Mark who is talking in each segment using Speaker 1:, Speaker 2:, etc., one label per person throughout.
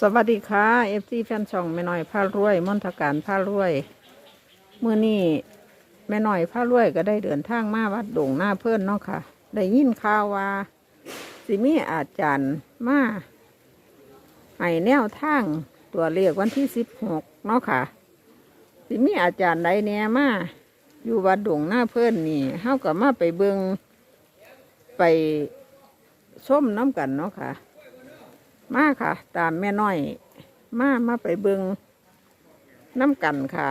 Speaker 1: สวัสดีค่ะเอฟซีแฟนช่องแม่น้อยผ้ารวยมนทการผ้ารวยเมื่อนี้แม่น้อยผ้ารวยก็ได้เดินทางมาวัดดงหน้าเพื่อนเนาะค่ะ ได้ยินข่าวว่าสิมีอาจารย์มาให้แนวทางตัวเลขวันที่สิบหกเนาะค่ะ สิมีอาจารย์ใดแหน่มาอยู่วัดดงหน้าเพื่อนนี่เฮาก็มาไปเบิงไปชมน้ำกันเนาะค่ะ มาค่ะ ตามแม่น้อย มามาไปเบิงน้ำกันค่ะ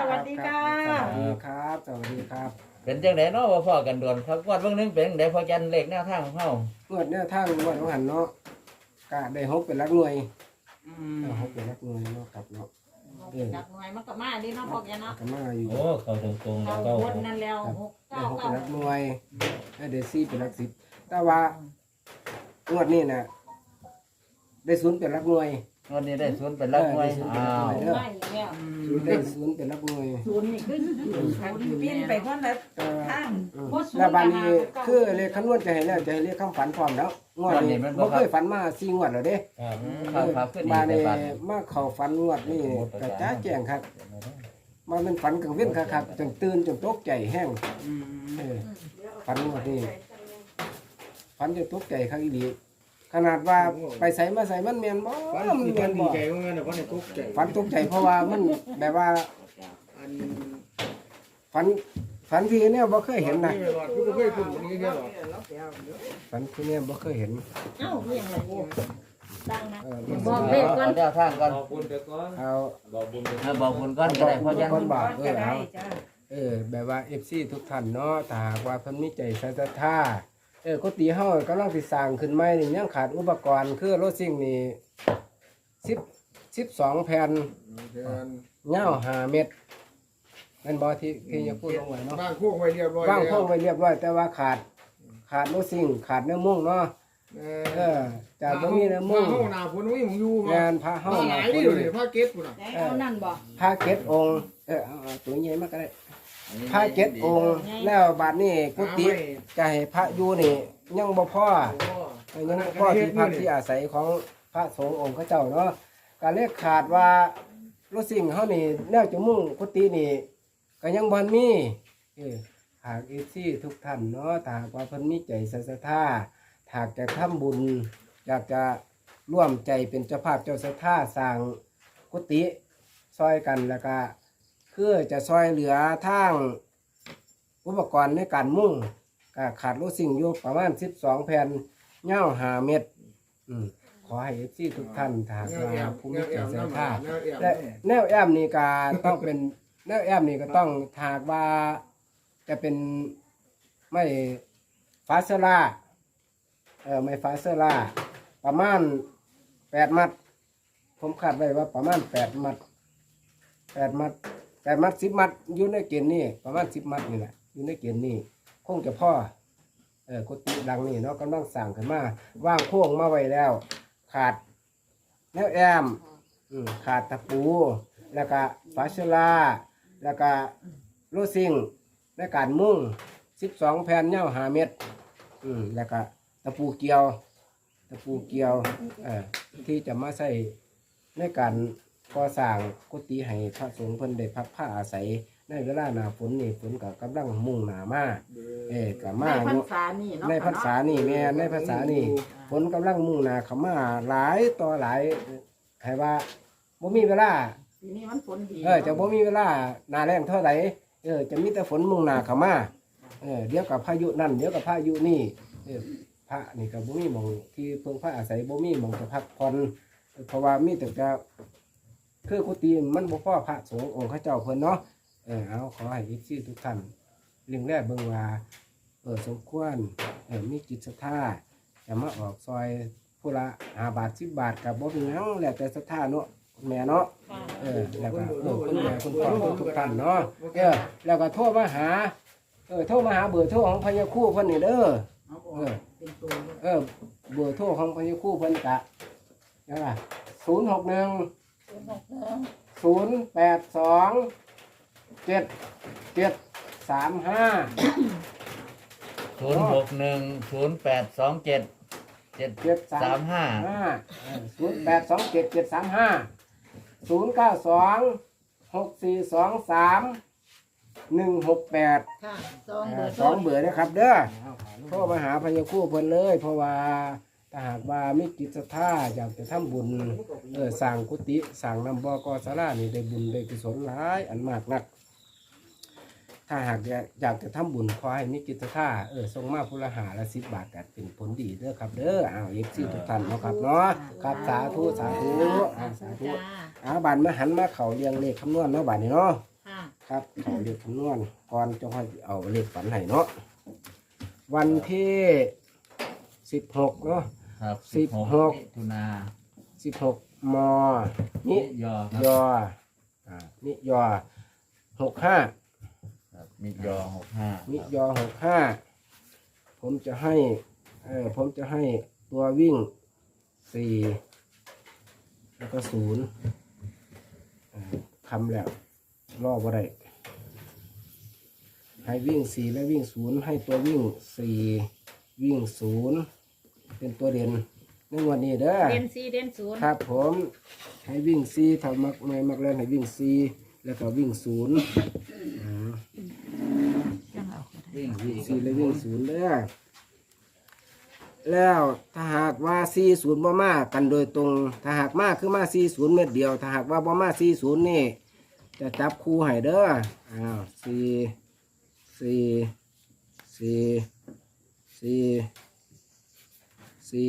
Speaker 2: สวัสดีค่ะ
Speaker 3: สวัสดีครับ สวัสดีครับ
Speaker 4: เป็นจังไดเนาะว่าพ่อกันด่วนครับงวดเบิ่งหนึงเป็นจั่งใดพอจันเลขแนวทางของเฮาง
Speaker 3: วดเนี่ยทางงวดของหันเนาะกะได้หกเป็นหลักหน่วยได้หกเป็นหลักหน่วยเนาะครับเนาะ
Speaker 1: จักหน่วยมันก็มาดิเนาะพวกแกเนาะ
Speaker 3: ก็มาอยู่
Speaker 4: โอ้เข้าตรงๆ
Speaker 1: เอา
Speaker 4: แล้วก็
Speaker 1: วนนั่นแล้วหก
Speaker 3: ได้
Speaker 1: เก้า
Speaker 3: หก
Speaker 1: เก้า
Speaker 3: เป็นหลักหน่วยได้เดซี่เป็นหลักสิบแต่ว่างวดนี้น่ะ ได้ศูนย์เป็นหลักหน่วย
Speaker 4: งวดนี้ได้ศูนย์เป็นหลักหน่วย
Speaker 3: เออ
Speaker 4: อ้าว
Speaker 3: ได้ศูนย์
Speaker 1: ไม่แล้ว
Speaker 3: ศูนย์ได้ศูนย์เป็นหลักหน่วย
Speaker 1: ศูนย์นี่ขึ้นศูนย์ครั้ง
Speaker 2: เปลี่ยนไปคนละ
Speaker 3: แต่ว่า
Speaker 2: ทาง
Speaker 3: อืมแล้วบานนี้คือเลขคำนวณจะให้แล้วจะให้เลขคำฝันพร้อมแล้วงวดนี้บ่เคยฝันมาสี่งวดแล้วเด้
Speaker 4: ครับครับครับขึ้นอี
Speaker 3: มากใน
Speaker 4: แต่บัด
Speaker 3: มาเขาฝันงวดนี่กระจ้าแจ้งครับมาเป็นฝันกลางเว้นครับครับจนตื่นจนตกใจแห้งเออฝันงวดนี่ฝันจนตกใจครับอีหลี ขนาดว่าไปใส่มาใส่มันเมียนบ่
Speaker 5: ฝัน
Speaker 3: มัน
Speaker 5: ที่
Speaker 3: เมี
Speaker 5: ฝั
Speaker 3: ย
Speaker 5: น
Speaker 3: น
Speaker 5: ดี
Speaker 3: บ่
Speaker 5: ใจว่างั้นแต่ฝันในตกใจ
Speaker 3: ฝันตกใจเพราะว่ามันแบบว่า
Speaker 5: อัน
Speaker 3: ฝันฝันที่เนี่ยบ่เคยเห็นนะ
Speaker 5: นี่หลอดคือบ่เคยคุ้นคนนี้แค่หรอ
Speaker 3: ฝันที่เนี่ยบ่เคยเห็น
Speaker 1: เอ้าเรียงอะไรอยู่ดังนะ
Speaker 3: เออ
Speaker 1: บอกเลขก่อน
Speaker 4: เอาแนวทางก่อน
Speaker 5: บอกบุญเดี๋ยวก่อน
Speaker 3: เอา
Speaker 5: บอกบุญเดี๋ยว
Speaker 4: เอาบอกบุญก่อนก็ได้พอจัน
Speaker 3: คนบาปเอ
Speaker 2: ก็
Speaker 3: อ
Speaker 2: ได้
Speaker 3: เอา
Speaker 2: จ้า
Speaker 3: เออแบบว่า FC ทุกท่านเนาะถ้าหากว่าเพิ่นมีใจใส่ศรัทธา เออกุฏิเฮากำลังสิสร้างขึ้นใหม่นี่ยังขาดอุปกรณ์ คือรถซิ่งนี่10 12แผ่น
Speaker 5: เดี๋ยว
Speaker 3: ยาว5เมตรแม่นบ่ที่ที่จะพูดลงไว้เนาะ
Speaker 5: บ้านโค้งไว้เรียบร้อย
Speaker 3: วางโครงไว้เรียบร้อย แต่ว่าขาดขาดรถซิ่งขาดเนื้อมุ่งเนาะ
Speaker 5: เอ
Speaker 3: เออจากบ่มีเนื้อมุ่ง
Speaker 5: เฮาหน้าฝนมีหมองอยู่บ่
Speaker 3: งานพระเฮา
Speaker 5: เฮาห
Speaker 3: ห
Speaker 5: ลา
Speaker 3: ลายย
Speaker 5: ดิ
Speaker 3: คน
Speaker 5: เดี๋ยวพาเก็ตพุ่นน่ะ
Speaker 2: ได้เอานั่นบ่
Speaker 3: พระเกศองค์เออเอาเอาตัวใหญ่มากก็ได้ พระเกศองค์แล้วบาดนี้กุฏิจะให้พระอยู่นี่ยังบ่พอ
Speaker 5: โอ้
Speaker 3: ยังบ่พอที่พักที่อาศัยของพระสงฆ์องค์เขาเจ้าเนาะก็เลยขาดว่ารถสิ่งเฮานี่แนวจะมุ่งกุฏินี่ก็ยังบ่มีเออหากอีซี่ทุกท่านเนาะถ้าหากว่าเพิ่นมีใจศรัทธาถ้าหากจะทำบุญ อยากจะร่วมใจเป็นเจ้าภาพเจ้าศรัทธาสร้างกุฏิซอยกันแล้วก็ คือจะซอยเหลือทางอุปกรณ์ในการมุ่งก็ขาดรถสิ่งอยู่ประมาณ12แผ่นเง่าหาเม็ดอืมขอให้เอฟซีทุกท่านถ้าหาก
Speaker 5: แนวแอ
Speaker 3: ว่า
Speaker 5: บ
Speaker 3: ผู้
Speaker 5: แน
Speaker 3: มี
Speaker 5: วแอ
Speaker 3: ใจ
Speaker 5: บ
Speaker 3: ศรัท
Speaker 5: น้ำ
Speaker 3: ธา
Speaker 5: แนวแอบ
Speaker 3: และแนวแอมนี่ก็ต้องเป็นแนวแอมนี่ก็ต้องถากว่าจะเป็นไม่ฟาเซล่าเออไม่ฟาเซล่าประมาณแปดมัด ผมคาดไว้ว่าประมาณแปดมัดแปดมัด แปดมัดสิบมัดอยู่ในเกณฑ์นี่ประมาณสิบมัดนี่แหละอยู่ในเกณฑ์นี่คงจะพ่อเออกุฏิดังนี่เนาะกำลังสั่งขึ้นมาว่างโค้งมาไว้แล้ว ขาดแนวแอมอืมขาดตะปู แล้วก็ฟาชลา แล้วก็โลซิงในการมุ่งสิบสองแผ่นเน่าหาเม็ดอืมแล้วก็ตะปูเกียว ตะปูเกียวเอ่อที่จะมาใส่ในการ ก่อสร้างกุฏิให้พระสงฆ์เพิ่นได้พักผ้าอาศัย ในเวลาหน้าฝนนี่ฝนก็กำลังมุ่งหนามาเอ้ก็
Speaker 1: ใน
Speaker 3: มา
Speaker 1: พรร
Speaker 3: เนาะ
Speaker 1: ษานี่เนาะ
Speaker 3: ในภาษานี่แม่ในภาษานี่ฝนกำลังมุ่งหนาเขามาหลายต่อหลายให้ว่าบ่มีเวลา
Speaker 1: ปีนี้มันฝนดี
Speaker 3: เออจะบ่มีเวลาหนาแรงเท่าไหร่เออจะมีแต่ฝนมุ่งหนาเขามาเออเดี๋ยวกับพายุนั่นเดี๋ยวกับพายุนี่เออพระนี่ก็บ่มีหมองที่เพิ่งพระอาศัยบ่มีหมองจะพักผ่อนเพราะว่ามีแต่จะ คือกุฏิมันบ่พอพระสงฆ์องค์เขาเจ้าเพิ่นเนาะเออเอาขอให้อีกที่ทุกท่านเรื่องแรกเบิ่งว่าเออสมควรเออมีจิตศรัทธาจะมาออกซอยผู้ละหาบาทสิบบาทกับบ่มีหยังแล้วแต่ศรัทธาเนาะคุณแม่เนาะเออแล้วก็คุณแม่คุณพ่อทุกท่านเนาะเออแล้วก็โทรมาหาเออโทรมาหาเบอร์โทรของพญาคู่เพิ่นนี่เด้อ
Speaker 1: เออ
Speaker 3: เออ
Speaker 1: เป็นตัว
Speaker 3: เออเบอร์โทรของพญาคู่เพิ่นกะยังไงศูนย์หกหนึ่ง ศูนย์แปดสองเจ็ดเจ็ดสามห้า
Speaker 4: ศูนย์หกหนึ่งศูนย์แปดสองเจ็ดเจ็ด
Speaker 3: เจ็ดสา
Speaker 4: สามมห้า
Speaker 3: ห้าศูนย์แปดสองเจ็ดเจ็ดสามห้าศูนย์เก้าสองหกสี่สองสามหนึ่งหกแปด
Speaker 2: ค่ะสองเบอร์
Speaker 3: สองเบื่อนะครับเด้อโทรมาหาพญาคู่เพิ่นเลย เพราะว่า ถ้าหากว่ามีจิตศรัทธาอยากจะทำบุญเออสั่งกุฏิสั่งนำบอกอสารานี่ได้บุญได้กุศลหลายอันมากนัก ถ้าหากอยากอยากจะทำบุญขอให้มีจิตศรัทธาเออส่งมาพุละหาละสิบบาทก็เป็นผลดีเด้อครับเด้ออ้าวเอฟซีทุกท่านเนาะครับเนาะครับสาธุสาธุอ่าสาธุ
Speaker 2: จ้า
Speaker 3: อาบานมาหันมาเขาเรียงเลขคำนวณเนาะบานนี้เนาะ
Speaker 2: ค่ะ
Speaker 3: ครับเขาเลขคำนวณก่อนจะค่อยเอาเลขฝันให้เนาะวันที่สิบหกเนาะ
Speaker 4: ครับ
Speaker 3: สิบหก
Speaker 4: มิถุนา
Speaker 3: สิบหกมนิ
Speaker 4: ยอครับ
Speaker 3: ยออ่านิยอหกห้า
Speaker 4: ครับมิยอหกห้า
Speaker 3: นิยอหกห้าผมจะให้เออผมจะให้ตัววิ่งสี่แล้วก็ศูนย์อ่าคำแล้วรอบอะไรให้วิ่งสี่และวิ่งศูนย์ให้ตัววิ่งสี่วิ่งศูนย์ เป็นตัวเด่นในวันนี้เด้อ
Speaker 2: เด่นสี่เด่นศูนย์
Speaker 3: ครับผมให้วิ่งซีทำมักไม่มักแรงให้วิ่งซีแล้วก็วิ่งศูนย์อ่า
Speaker 4: วิ่ง
Speaker 3: วิ่ง
Speaker 4: สี่
Speaker 3: ซีแล้ววิ่งศูนย์เด้อแล้วถ้าหากว่าซีศูนย์บ่มากันโดยตรง ถ้าหากมาคือมาซีศูนย์เม็ดเดียว ถ้าหากว่าบ่มาซีศูนย์นี่ จะจับคู่ให้เด้ออ้าวซีซีซีซี ซี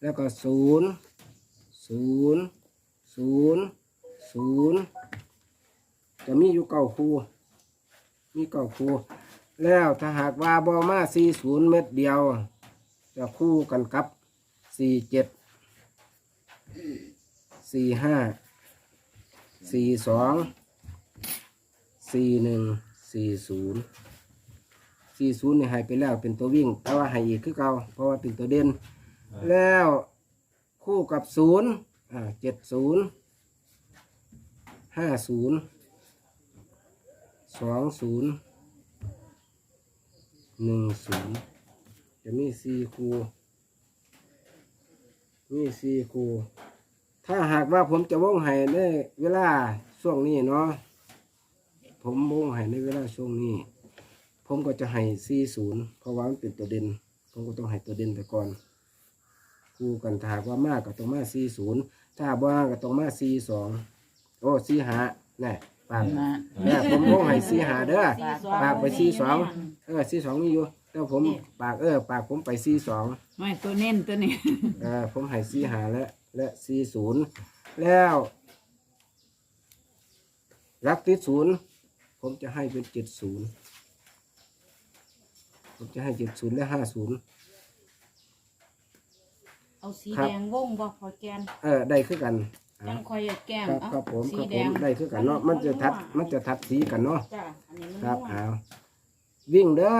Speaker 3: แล้วก็ศูนย์ศูนย์ศูนย์ศูนย์จะมีอยู่เก้าคูมีเก้าคูแล้วถ้าหากว่าบอมาสี่ศูนย์เม็ดเดียว จะคู่กันกับสี่เจ็ดสี่ห้าสี่สองสี่หนึ่งสี่ศูนย์ สี่ศูนย์นี่ให้ไปแล้วเป็นตัววิ่ง แต่ว่าให้อีกคือเก่าเพราะว่าเป็นตัวเด่นแล้วคู่กับศูนย์อ่าเจ็ดศูนย์ห้าศูนย์สองศูนย์หนึ่งศูนย์จะมีสี่คู่มีสี่คู่ถ้าหากว่าผมจะวงให้ในเวลาช่วงนี้เนาะผมวงให้ในเวลาช่วงนี้ ผมก็จะให้สี่ศูนย์เพราะว่ามันเป็นตัวเด่นผมก็ต้องให้ตัวเด่นไปก่อนคู่กันถ้าหากว่ามากก็ต้องมาสี่ศูนย์ถ้าบ่มากก็ต้องมาสี่สองโอ้สี่หาแน่ปากแน่ผมวงให้สี่หาเด้อปากไปสี่สองเออสี่สองนี่อยู่แต่ผมปากเออ ปากผมไปสี่สอง
Speaker 2: ไม่ตัวเน้นตัวนี้
Speaker 3: เออผมให้สี่หาและ และสี่ศูนย์แล้วรักติดศูนย์ผมจะให้เป็นเจ็ดศูนย์ ผมจะให้เจ็ดศูนย์และห้าศูนย์
Speaker 2: เอาสี
Speaker 3: ครับ
Speaker 2: แดงวงบ่พอแกน
Speaker 3: เออได้คือกันอ่า
Speaker 2: ยังคอยแก้ม
Speaker 3: ครับ
Speaker 2: เอา
Speaker 3: ครับผม
Speaker 2: สี
Speaker 3: ครับ
Speaker 2: แด
Speaker 3: ผม
Speaker 2: ง
Speaker 3: ได้คือกันเนาะมันจะทัดมันจะทัดสีกันเนาะ
Speaker 2: จ้าอันนี้มัน
Speaker 3: ครับ
Speaker 2: ม่วง
Speaker 3: เอาวิ่งเด้อ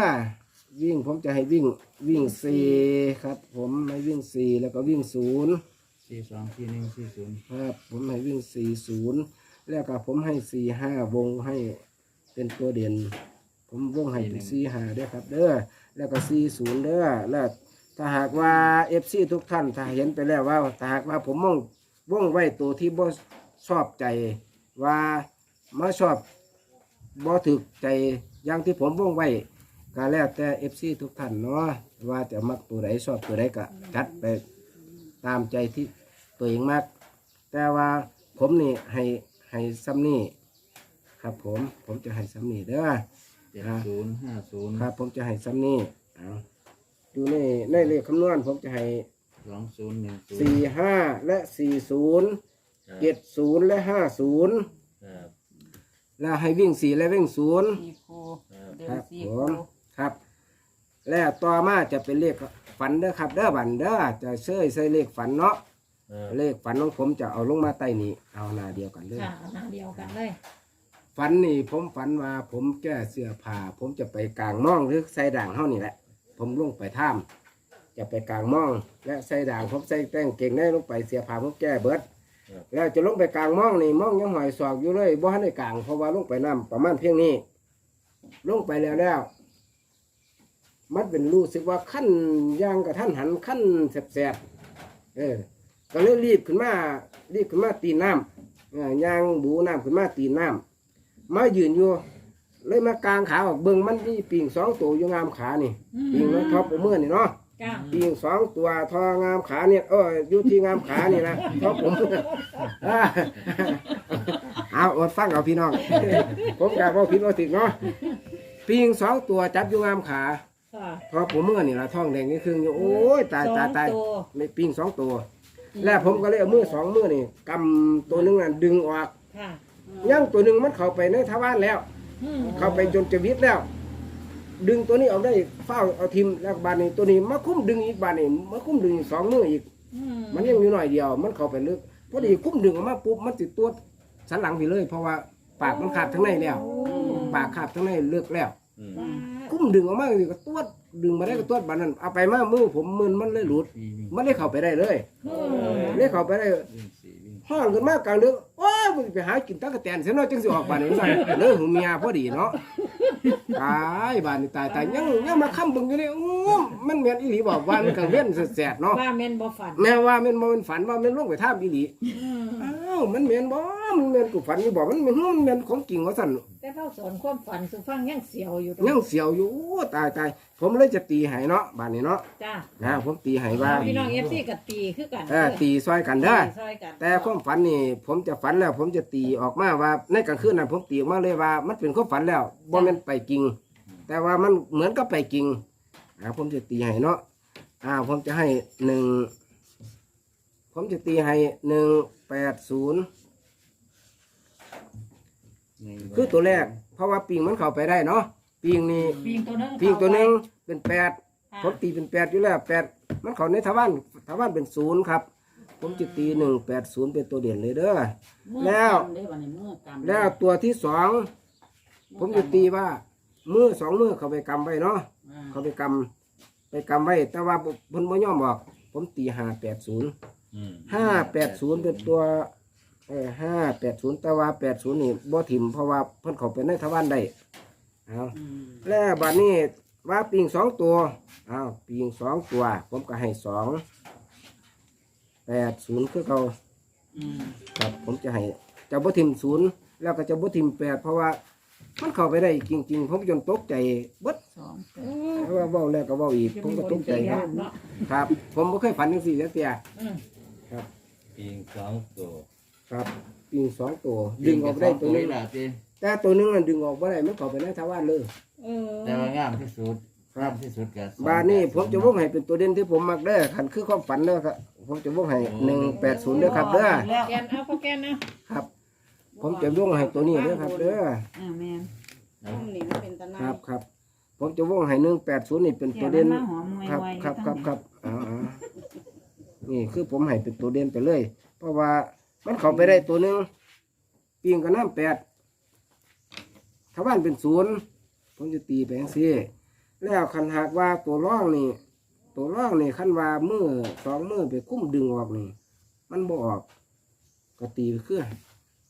Speaker 3: วิ่งผมจะให้วิ่งวิ่งสี่ครับ ผมให้วิ่งสี่แล้วก็วิ่งศูนย์
Speaker 4: สี่สองสี่หนึ่งสี่ศูนย์
Speaker 3: ครับ ผมให้วิ่งสี่ศูนย์แล้วก็ผมให้สี่ห้าวงให้เป็นตัวเด่น ผมวงให้เป็นสี่ห้าเด้อครับ เด้อแล้วก็สี่ศูนย์เด้อแล้วถ้าหากว่าเอฟซีทุกท่านถ้าเห็นไปแล้วว่าถ้าหากว่าผมวงวงไว้ตัวที่บ่ชอบใจว่ามาชอบบ่ถึกใจอย่างที่ผมวงไว้ก็แล้วแต่เอฟซีทุกท่านเนาะว่าจะมักตัวไหนชอบตัวไหนก็จัดไปตามใจที่ตัวเองมักแต่ว่าผมนี่ให้ให้ซ้ำนี่ครับผมผมจะให้ซ้ำนี่เด้อ
Speaker 4: เจ็ดศูนย์ห้าศูนย์
Speaker 3: ครับ ผมจะให้ซ้ำนี่เอาดูในในเลขคำนวณผมจะให้
Speaker 4: สองศูนย์หนึ่งศูนย์
Speaker 3: สี่ห้าและสี่ศูนย์เจ็ดศูนย์และห้าศูนย์
Speaker 4: ครับ
Speaker 3: แล้วให้วิ่งสี่และวิ่งศูนย์
Speaker 2: สี่คู่เดิ
Speaker 3: ครั
Speaker 2: น
Speaker 3: บ
Speaker 2: สี่
Speaker 3: ผ
Speaker 2: คู่
Speaker 3: มครับ แล้วต่อมาจะเป็นเลขฝันเด้อครับ เด้อบันเด้อจะเชื่อใส่เลขฝันเนาะ
Speaker 4: ครับ
Speaker 3: เลขฝันของผมจะเอาลงมาใต้นี้เอาหน้าเดียวกันเลย
Speaker 2: ค่ะหน้าเดียวกันเลย
Speaker 3: ฝันนี่ผมฝันว่าผมแก้เสื้อผ้าผมจะไปกลางม่องหรือใส่ด่างเฮานี่แหละ ผมลงไปถ้ำจะไปกลางม่อง และใส่ด่างผมใส่แต่งเก่งได้ลงไปเสื้อผ้าผมแก้เบิดแล้วจะลงไปกลางม่องนี่ม่องยังหอยศอกอยู่เลยบ่ทันได้กลางเพราะว่าลงไปน้ำประมาณเพียงนี้ ลงไปแล้วแล้ว มันเป็นรู้สึกว่าขั้นย่างกับท่านหันขั้นแสบๆเออก็เลยรีบขึ้นมารีบขึ้นมาตีน้ำเออย่างบูน้ำขึ้นมาตีน้ำ มายืนอยู่ เลยมากางขาออกเบิ่งมันมีปิงสองตัวอยู่งามขานี่ปิงมันท็อปเมื่อนี่เนาะ
Speaker 2: จ้า
Speaker 3: ปิงสองตัวทองามขาเนี่ยเอออยู่ที่งามขานี่นะท็อปผมอ่าเอาอดฟังเอาพี่น้อง ผมอยากว่าผิดว่าถึกเนาะปิงสองตัวจับอยู่งามขา
Speaker 2: ค่ะ
Speaker 3: ทอผมเมื่อนี่ละท้องแดงนี่ครึ่งอยู่โอ้ยตายตายตาย
Speaker 2: สองตัว
Speaker 3: ไม่ปิงสองตัว แล้วผมก็เลยเอามือสองมือนี่กำตัวหนึงน่ะดึงออก
Speaker 2: ค่ะ
Speaker 3: ย่างตัวหนึ่งมันเข้าไปในทวารแล้ว
Speaker 2: อืม
Speaker 3: เข้าไปจนจะวิตแล้ว ดึงตัวนี้ออกได้เฝ้าเอาทิมแล้วบานนี้ตัวนี้มาคุ้มดึงอีกบานนี้มาคุ้มดึงอีกสองมืออีก
Speaker 2: อืม
Speaker 3: มันยังอยู่หน่อยเดียว มันเข้าไปลึกพอดีคุ้มดึงออกมาปุ๊บมันติดตัวสันหลังไปเลย เพราะว่าปากมันขาดทั้งในแล้ว ปากขาดทั้งในเลือกแล้ว
Speaker 4: อืม
Speaker 3: คุ้มดึงออกมาก็ตัวดดึงมาได้ก็ตัวดบานนั้นเอาไปมามือผมมือมันเลยหลุด มันได้เข้าไปได้เลยได้เข้าไปได้ ห้องขึ้นมากลางดึกโอ้ยมึงไปหากินตั๊กแตนเสียเนาะจังสิออกบ้านนี้หน่อยเด้อหูเมียพอดีเนาะตายบ้านนี้ตายตายยังยังมาค้ำเบึงอยู่นี่อู้มันแม่นอีหลีบอกว่ามันกลางเว้นแสดๆเนาะ
Speaker 2: ว่าแม่นบ่ฝัน
Speaker 3: แม่ว่ามันบ่แม่นฝันว่ามันลงไปท่ามอีหลี
Speaker 2: อืม
Speaker 3: อ้าว มันแม่นบ่ มันแม่นกูฝันอยู่บ่ มันแม่นมันแม่นของจริงว่าซั่น
Speaker 2: แต่เราสอนความฝันสุฟังยังเสียวอยู่
Speaker 3: ยังเสียวอยู่โอ้ตายตายผมเลยจะตีให้เนาะบ้านนี้เนาะ
Speaker 2: จ้า
Speaker 3: นะผมตีให้ว่า
Speaker 2: พี่น้องเอฟซีกับตีคือกัน
Speaker 3: เออตีซอยกันเด้อ
Speaker 2: ซอยกัน
Speaker 3: แต่ความฝันนี่ ผมจะฝันแล้ว ผมจะตีออกมาว่าในกลางคืนน่ะผมตีออกมาเลยว่า มันเป็นความฝันแล้วบ่แม่นไปจริง แต่ว่ามันเหมือนกับไปจริงอ่าผมจะตีให้เนาะอ่าผมจะให้หนึ่งผมจะตีให้หนึ่ง แปดศูนย์คือตัวแรก เพราะว่าปิงมันเข้าไปได้เนาะปิงนี่
Speaker 2: ปีงตัวหนึง
Speaker 3: ปิงตัวหนึ่งเป็นแปด
Speaker 2: ค่ะ
Speaker 3: ผมตีเป็นแปดอยู่แล้วแปดมันเข้าในทวารทวารเป็นศูนย์ครับ ผมจะตีหนึ่งแปดศูนย์เป็นตัวเด่นเลยเด้อแล้วแล้วตัวที่สองผมจะตีว่ามือสองมือเขาไปกำไว้เนาะเขาไปกำไปกำไว้ แต่ว่าเพิ่นบ่ยอมบอก ผมตีห้าแปดศูนย์
Speaker 4: อืม
Speaker 3: ห้าแปดศูนย์เป็นตัวเออห้าแปดศูนย์แต่ว่าแปดศูนย์นี่บ่ถิ่มเพราะว่าเพิ่นเขาไปในทวารได้เอาแล้วบัดนี้ว่าปิงสองตัวเอาปิงสองตัว ผมก็ให้สองแปดศูนย์คือเขาครับผมจะให้เจะบ่ทิมศูนย์แล้วก็จะบ่ทิมแปดเพราะว่ามันเข้าไปได้จริง ๆ ผมจนตกใจเบิดเพราะว่าเว้าแล้วก็เว้าอีก ผมก็ตกใจ ครับ
Speaker 2: เนาะ
Speaker 3: ครับผมบ่เคยฝันจังซี่จักเตีย
Speaker 2: อืม
Speaker 4: ปิงสองตัว
Speaker 3: ครับปิงสองตัว ดึงออกได้ตัวหนึง
Speaker 4: ละจี
Speaker 3: แต่ตัวหนึงมันดึงออกบ่ได้มันเข้าไปในทวารเลย
Speaker 2: เออ
Speaker 4: แต่ว่างามที่สุด
Speaker 3: ครับ
Speaker 4: งามที่สุดกั
Speaker 3: บาดนี้ผมจะวงให้เป็นตัวเด่นที่ผมมักเด้อคันคือความฝันเด้อครับผมจะวงให้180เด้อครับเด้อ
Speaker 2: แกนเอาพอแกนนะครับ
Speaker 3: ผมจะวงให้ตัวนี้เด้อครับเด้อ
Speaker 2: อ่าแม่น
Speaker 6: นี่มันเป็นตะนา
Speaker 3: ครับครับผมจะวงให้180นี่เป็นตัวเด่น
Speaker 6: มาหอมมวย
Speaker 3: ครับ
Speaker 6: ไว
Speaker 3: ครับครับครับอ๋ออ๋อ นี่คือผมให้เป็นตัวเด่นไปเลย เพราะว่ามันเข้าไปได้ตัวหนึ่งปีงกับน้ำแปดถ้าบ้านเป็นศูนย์ผมจะตีไปอย่างซี่แล้วคันหากว่าตัวร่องนี่ ตัวร่องนี่คันว่ามือสองมือไปคุ้มดึงออกนี่มันบ่ออกก็ตีไปคือ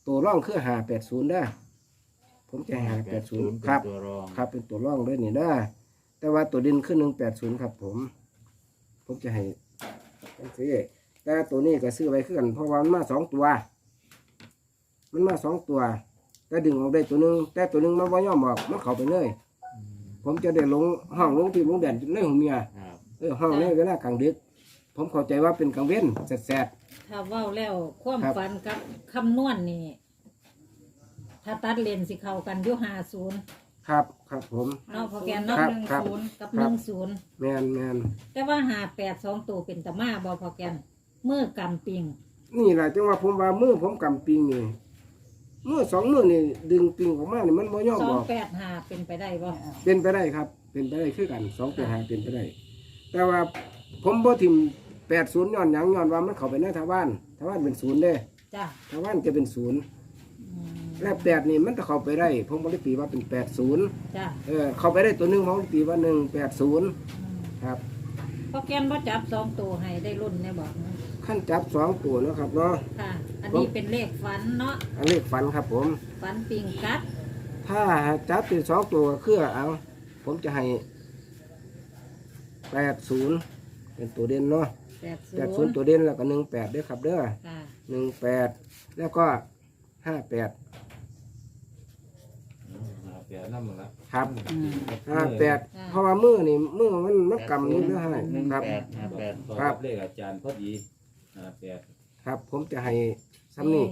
Speaker 3: ตัวร่องคือหาแปดศูนย์ได้อผมจะหาแปดศูนย์ครับ
Speaker 4: ตัวรอง
Speaker 3: ครับ เป็นตัวร่องเลยนี่ได้อแต่ว่าตัวดินขึ้นหนึ่งแปดศูนย์ครับผม ผมจะให้ ซื้อแต่ตัวนี้ก็ซื้อไว้ขึ้นเพราะว่ามันมาสองตัว มันมาสองตัว แต่ดึงออกได้ตัวหนึงแต่ตัวหนึงมันว่ายอมบอกมันเข้าไปเลย ผมจะได้ลงห้องลงที่ลงแดดในของเมีย
Speaker 4: ครับ
Speaker 3: เออห้องในเวลากลางดึก ผมเข้าใจว่าเป็นกลางเว้นแสด
Speaker 2: ถ้าเว้าแล้วความ
Speaker 3: ครับ
Speaker 2: ฝันกับคำนวณนี่ถ้าตัดเลนสิเข้ากันอยู่50
Speaker 3: ๆ ครับครับผม
Speaker 2: เนาะพอแกนเนาะ
Speaker 3: ครับครับ
Speaker 2: 10กับ
Speaker 3: ครับ
Speaker 2: 10
Speaker 3: แมนแมน
Speaker 2: แต่ว่าหาแปดสองตัวเป็นตะมาบอพอแกนเมื่อกำปิง
Speaker 3: นี่แหละจังว่าผมว่ามือผมกำปิงนี่มือสองมือนี่ดึงปิงออกมานี่มันบ่ยอม
Speaker 2: สอบง
Speaker 3: อก
Speaker 2: แปดหาเป็นไปได้บ่
Speaker 3: เป็นไปได้ครับ เป็นไปได้คือกันสองแปดหาเป็นไปได้ แต่ว่าผมบ่ทิมแปดศูนย์ย้อนหยังย้อนว่ามันเข้าไปในทวารทวารเป็นศูนย์เด้
Speaker 2: จ้ะ
Speaker 3: ทวารจะเป็นศูนย์
Speaker 2: อืม
Speaker 3: และแปดนี่มันจะเข้าไปได้ผมบ่ได้ตีว่าเป็นแปดศูนย์
Speaker 2: จ้ะ
Speaker 3: เออเข้าไปได้ตัวหนึงผมตีว่าหนึ่งแปดศูนย์
Speaker 2: อืม
Speaker 3: ครับ
Speaker 2: พอแกนว่าจับสองตัวให้ได้รุ่นเนี่ยบอกนะ
Speaker 3: ขั้นจับสองตัวเนาะครับเนาะ
Speaker 2: ค่ะ อันนี้เป็นเลขฝันเนาะ
Speaker 3: อันเลขฝันครับผม
Speaker 2: ฝันปิงกัด
Speaker 3: ถ้าจับเป็นสองตัวก็คือเอา ผมจะให้แปดศูนย์เป็นตัวเด่นเนาะ
Speaker 2: แปดศู
Speaker 3: แปดศูน
Speaker 2: น
Speaker 3: ย์
Speaker 2: ย์
Speaker 3: ตัวเด่นแล้วก็หนึ่งแปดด้วยครับเด้อ
Speaker 2: ค่ะ
Speaker 3: หนึ่งแปดแล้วก็ห้าแปด
Speaker 7: เดี๋ยวน้ำมันละ
Speaker 3: ครับห้าแปดเพราะว่ามือนี่มือมันมันกำนิ้วเด้อให้
Speaker 4: หนึ่ง
Speaker 3: ครับ
Speaker 4: แปดห้าแปด
Speaker 7: ต่อ
Speaker 3: ครับ
Speaker 7: เลขอาจารย์พอดีห้าแปด
Speaker 3: ครับ ผมจะให้ซ้ำนี่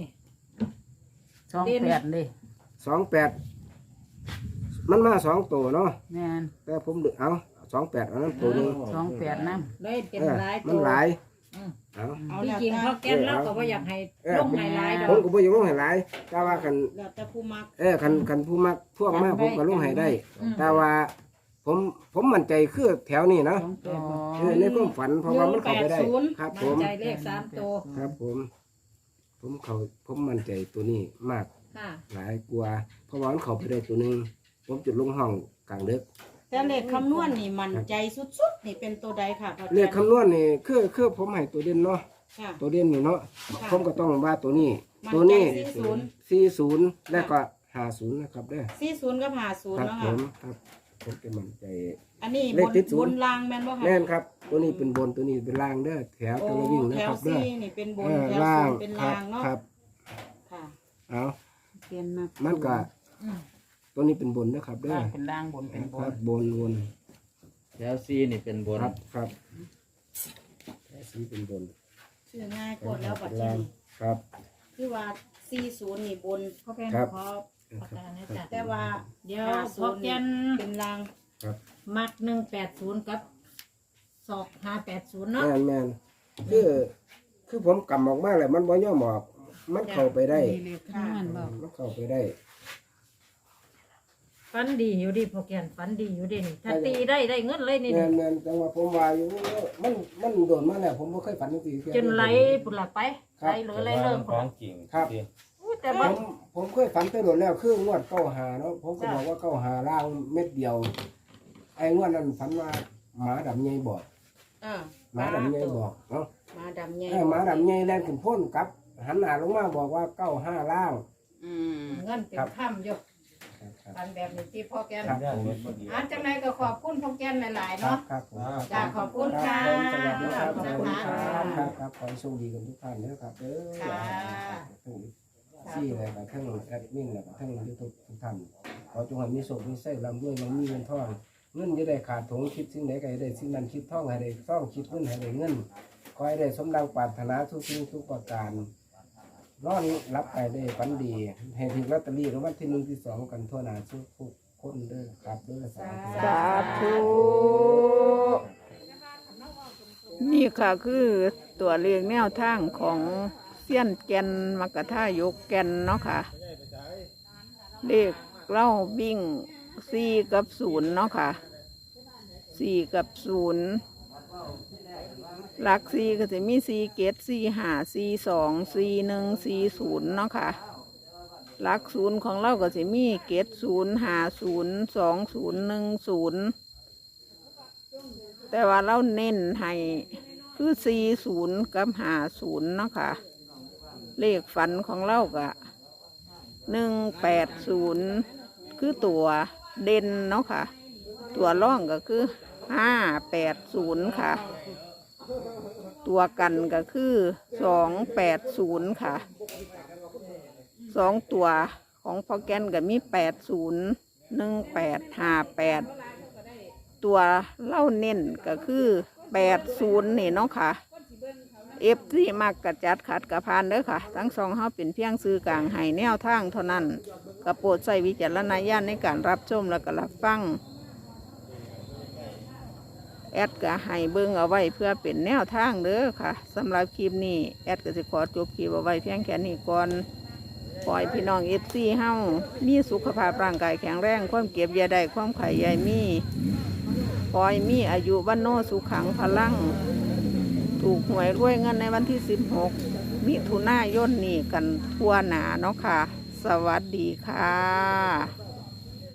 Speaker 6: สองแปดเลย
Speaker 3: สองแปดมันมาสองตัวเนาะ
Speaker 6: แม่น
Speaker 3: แต่ผมดึกเอาสองแปดเอานั้นตัวหนึง
Speaker 6: สองแปดน้
Speaker 2: เลยเป็น
Speaker 3: เออ
Speaker 2: หลาย
Speaker 3: มั
Speaker 2: ตั
Speaker 3: น
Speaker 2: ว
Speaker 3: หลาย
Speaker 2: อืม
Speaker 3: เอาำ
Speaker 6: เอา
Speaker 2: ที่
Speaker 6: แล้ว
Speaker 2: จริง
Speaker 6: แต่
Speaker 2: เขาแก้นเราก็ว่าอยากให้
Speaker 3: เออ
Speaker 2: ลงไฮไลท์ด
Speaker 3: ผ
Speaker 2: อ
Speaker 3: ม
Speaker 2: ก
Speaker 3: ก็บ่อยากลงให้หลายแต่ว่าคัน
Speaker 6: แล้วแต่ผู้มัก
Speaker 3: เออคันคันผู้มักพวกมากผมก็ลงให้ได้แต่ว่าผมผมมั่นใจคือแถวนี้นะ
Speaker 6: สองแปด
Speaker 3: เออในความฝันเพราะว่ามันเข้าไปได้
Speaker 2: 180
Speaker 3: ครับผ
Speaker 2: มั่น
Speaker 3: ม
Speaker 2: ใจเลขสามตัว
Speaker 3: ครับผม ผมเขาผมมั่นใจตัวนี้มาก
Speaker 2: ค่ะ
Speaker 3: หลายกว่าเพราะว่ามันเข้าไปได้ตัวหนึงผมจุดลงห้องกลางดึก
Speaker 6: แต่เลขคำนวณนี่มันใจสุดๆ นี่เป็นตัวใดค่ะพ่อ
Speaker 3: เลขคำนวณนี่คือคือผมให้ตัวเด่นเนาะ
Speaker 6: ค่ะ
Speaker 3: ตัวเด่นนี่เนาะ
Speaker 6: ค่ะ
Speaker 3: ผมก็ต้องว่าตัวนี้
Speaker 6: มัน
Speaker 3: ตัวนี้
Speaker 6: ใจ40
Speaker 3: สี่ศูนย์แล้วก็ห้าศูนย์นะครับเด้อ
Speaker 6: สี่ศูนย์กับห้าศูน
Speaker 3: ค
Speaker 6: ย์
Speaker 3: รับ
Speaker 6: เนาะ
Speaker 3: ผ
Speaker 6: ค่ะ
Speaker 3: มครับผมจะมั่นใจ
Speaker 6: อันนี้
Speaker 3: เล
Speaker 6: บ
Speaker 3: ข
Speaker 6: น
Speaker 3: ติดศูนย์
Speaker 6: บนรางแม่นบ่ค่ะ
Speaker 3: แม่นครับ ตัวนี้เป็นบนตัวนี้เป็นล่างเด้อแถว
Speaker 6: โอ้
Speaker 3: ตัวละวิ่งนะ
Speaker 6: แถ
Speaker 3: ควรับเด้
Speaker 6: สี่
Speaker 3: อ
Speaker 6: นี่เป็นบน
Speaker 3: เออ
Speaker 6: แถว
Speaker 3: ล่า
Speaker 6: ศู
Speaker 3: ง
Speaker 6: นย์เป็น
Speaker 3: ครั
Speaker 6: รา
Speaker 3: บ
Speaker 6: งเนาะ
Speaker 3: ครับ
Speaker 6: ค่ะ
Speaker 3: เอา
Speaker 6: เปลี่ยนมา
Speaker 3: มันก็
Speaker 2: อืม
Speaker 3: ตัวนี้เป็นบนนะครับเด้อ
Speaker 6: เป็นรางบนเป็นบ
Speaker 3: คน รับบนบน
Speaker 4: แล้วซีนี่เป็นบน
Speaker 3: ครับครับแถวสีเป็นบน
Speaker 6: ชื่อง่ายกดแล้วบัด
Speaker 3: เป็น
Speaker 6: นี้
Speaker 3: ล่างครับ
Speaker 6: คือว่าสี่ศูนย์นี่บน
Speaker 2: พ่อแก้น
Speaker 3: ครับ
Speaker 2: ขอประกาศนะจ๊ะ
Speaker 6: แต่ว่า
Speaker 2: เดี๋ยว
Speaker 6: ห้า
Speaker 2: พ่
Speaker 6: ศู
Speaker 2: อน
Speaker 6: ย์
Speaker 2: แก้น
Speaker 6: เป็นราง
Speaker 3: ครับ
Speaker 2: มักหนึ่งแปดศูนย์กับสองห้าแปดศูนย์เนาะ
Speaker 3: แม่นแม่นคือคือผมกำออกมาแล้วมันบ่ย่อมออก มันเข้าไปได้
Speaker 6: มีเลขคำนวณบ่
Speaker 3: มันเข้าไปได้
Speaker 2: ฟันดีอยู่ดิพ่อแก้นฟันดีอยู่ดินี่ถ้าตีได้ได้เงินเลยนี่
Speaker 3: แม่นแม่นจังว่าผมว่าอยู่มันมันโดนมาแล้วผมบ่เคยฝันจังซี่เที่ย
Speaker 2: จนไหลปุ่นละไป
Speaker 3: ครับ
Speaker 2: ไหลเหลือไหลเลิก
Speaker 7: ข
Speaker 2: พุ่น
Speaker 7: อง
Speaker 2: ละ
Speaker 7: จริง
Speaker 3: ครับ
Speaker 2: อู้แต่
Speaker 3: ผ
Speaker 2: บ่
Speaker 3: มผมเคยฝันไปโดนแล้วคืองวดเก้าหาเนาะผมก็บอกว่าเก้าหาล่างเม็ดเดียว ไอ้งวดนั้นฝันว่าหมาดำใหญ่บอก
Speaker 6: อ่า
Speaker 3: หมาดำใหญ่บอกเนาะ
Speaker 6: มาดำใหญ่
Speaker 3: เออหมาดำใหญ่แล่นขึ้นพ้นกลับ หันหน้าลงมาบอกว่าเก้าห้าล่าง
Speaker 6: อืม
Speaker 2: เงินเป็นค่ำอยู่
Speaker 3: ครับครับ
Speaker 2: ฟันแบบนี้ที่พ่อแก้น
Speaker 3: ครับ
Speaker 7: ย่างเม็ดพอดี
Speaker 2: อะจังไรก็ขอบคุณพ่อแก้นหลายๆ
Speaker 3: ครับ
Speaker 2: เนาะ
Speaker 3: ครับผม
Speaker 2: จ้าขอบคุณค่ะ
Speaker 3: ผมสวัสดีครับขอบคุณ
Speaker 2: นะ
Speaker 3: ค
Speaker 2: คะ
Speaker 3: รับครับครับขอให้โชคดีกันทุกท่านนะครับเด้อ
Speaker 2: ค่ะ
Speaker 3: ทั้งซี่อะไรกับทั้งแอดมินแล้วก็ทั้งยูทูบทุกท่านขอจงให้มีโชคมีไส้ลำด้วยมันมีเงินทองเงินจะได้ขาดถงคิดสิ่งใดก็ให้ได้สิ่งนั้นคิดท่องให้ได้ท่องคิดเงินให้ได้เงินขอให้ได้สมดังปรารถนาทุกสิ่งทุกประการ นอนรับไปได้ฝันดี ให้ถึงลอตเตอรี่รางวัลที่หนึ่งที่สองกันทั่วหน้าทุกคนเด้อครับเด้อสาธุ
Speaker 1: สาธุ นี่ค่ะคือตัวเลขแนวทางของเสี้ยนแกนมักกะท่ายกแกนเนาะค่ะ เลขเล่าบิ่งสี่กับศูนย์เนาะค่ะสี่กับศูนย์ หลักสี่ก็จะมีสี่เกตสี่หาสี่สองสี่หนึ่งสี่ศูนย์เนาะค่ะ หลักศูนย์ของเราก็จะมีเกตศูนย์หาศูนย์สองศูนย์หนึ่งศูนย์แต่ว่าเราเน้นให้คือสี่ศูนย์กับหาศูนย์เนาะค่ะ เลขฝันของเราก็หนึ่งแปดศูนย์คือตัวเด่นเนาะค่ะ ตัวร่องก็คือห้าแปดศูนย์ค่ะ ตัวกันก็คือสองแปดศูนย์ค่ะสองตัวของพอแกนก็มีแปดศูนย์หนึ่งแปดห้าแปดตัวเล่าเน้นก็คือแปดศูนย์นี่เนาะค่ะเอฟที่มักกระจัดขัดกระพานเด้อค่ะ ทั้งสองเฮาเป็นเพียงซื้อกลางให้แนวทางเท่านั้นกระโปรดใส่วิจารณญาณในการรับชมและก็รับฟัง แอดก็ให้เบิ่งเอาไว้เพื่อเป็นแนวทางเด้อค่ะสำหรับคลิปนี้แอดก็จะขอจบคลิปเอาไว้เพียงแค่นี้ก่อนปล่อยพี่น้องเอฟซีเฮามีสุขภาพร่างกายแข็งแรง ความเก็บยาได้ความไข่ใหญ่มีปล่อยมีอายุวันโนสุขังพลัง ถูกหวยรวยเงินในวันที่ 16 มิถุนายนนี้กันทั่วหนาเนาะค่ะ สวัสดีค่ะ